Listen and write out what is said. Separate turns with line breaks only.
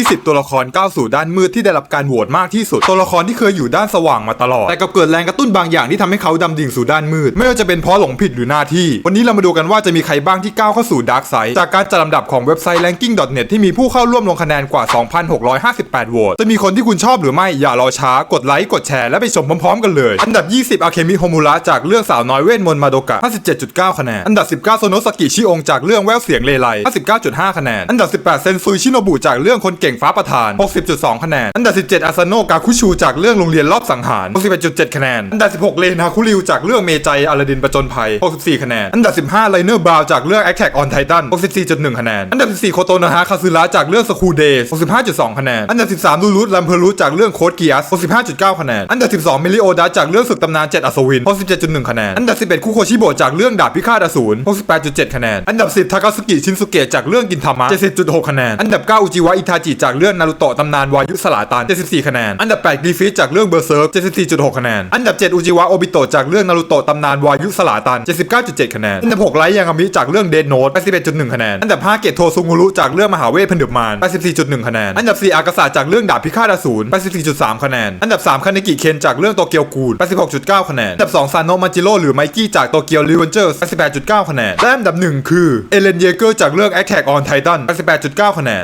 20 ตัวละครก้าวสู่ด้านมืดที่ได้รับการโหวตมากที่สุด ตัวละครที่เคยอยู่ด้านสว่างมาตลอด แต่กับเกิดแรงกระตุ้นบางอย่างที่ทำให้เขาดำดิ่งสู่ด้านมืด ไม่ว่าจะเป็นเพราะหลงผิดหรือหน้าที่ วันนี้เรามาดูกันว่าจะมีใครบ้างที่ก้าวเข้าสู่ดาร์กไซด์จากการจัดลำดับของเว็บไซต์ ranking.net ที่มีผู้เข้าร่วมลงคะแนนกว่า 2,658โหวตจะมีคนที่คุณชอบหรือไม่อย่ารอช้ากดไลค์กดแชร์และไปชมพร้อมๆ กันเลย อันดับ 20อาเคมิโฮมุระจากเรื่องสาวน้อยเวทมนต์มาโดกะ57.9 คะแนนอันดับ 19โซโนสกิชิองจากเรื่องแววเสียงเลไล59.5 คะแนนอันดับ 18เซนซุยชิโนบุจากเรื่องคนเก่งฟ้าประธาน 60.2 คะแนน อันดับ 17อาซาโนกาคุชูจากเรื่องโรงเรียนรอบสังหาร 61.7 คะแนน อันดับ 16 เลนาคุริวจากเรื่องเมจัยอลาดินประจนภัย 64 คะแนน อันดับ 15ไลเนอร์บราวจากเรื่อง Attack on Titan 64.1 คะแนน อันดับ 14โคโตนะฮะคาซึระจากเรื่อง School Days 65.2 คะแนน อันดับ 13ลูรุตลัมเพรุจากเรื่องโคดเกียส65.9 คะแนน อันดับ 12มิลิโอดาจากเรื่องศึกตำนาน7อัศวิน67.1 คะแนน อันดับ 11คุโคชิโบจากเรื่องดาบพิฆาตอสูร68.7 คะแนน อันดับ 10ทากาสุกิชินสุเกะจากเรื่องกินทามะ70.6 คะแนน อันดับ 9อุจิวะอิทาจิจากเรื่องนารุโตะตำนานวายุสลาตัน 74 คะแนน อันดับ8กีฟิตจากเรื่องเบอร์เซิร์ฟ74.6 คะแนน อันดับ 7 อุจิวะโอบิโตะจากเรื่องนารุโตะตำนานวายุสลาตัน 79.7 คะแนน อันดับ 6 ไลท์ยังามิจากเรื่องเดนโนต81.1 คะแนน อันดับ 5 เกตโทซุงุรุจากเรื่องมหาเวทพันดุมาน84.1 คะแนน อันดับ 4 อากาศาจากเรื่องดาบพิฆาตอสูร84.3 คะแนน อันดับ 3 คาเนกิเคนจากเรื่องโตเกียวกูด86.9 คะแนน อันดับ 2 ซานโนมาจิโร่หรือไมกี้จากโตเกียวรีเวนเจอร์88.9 คะแนน และอันดับ 1 คือเอเลนเยเกอร์จากเรื่อง Attack on Titan 88.9 คะแนน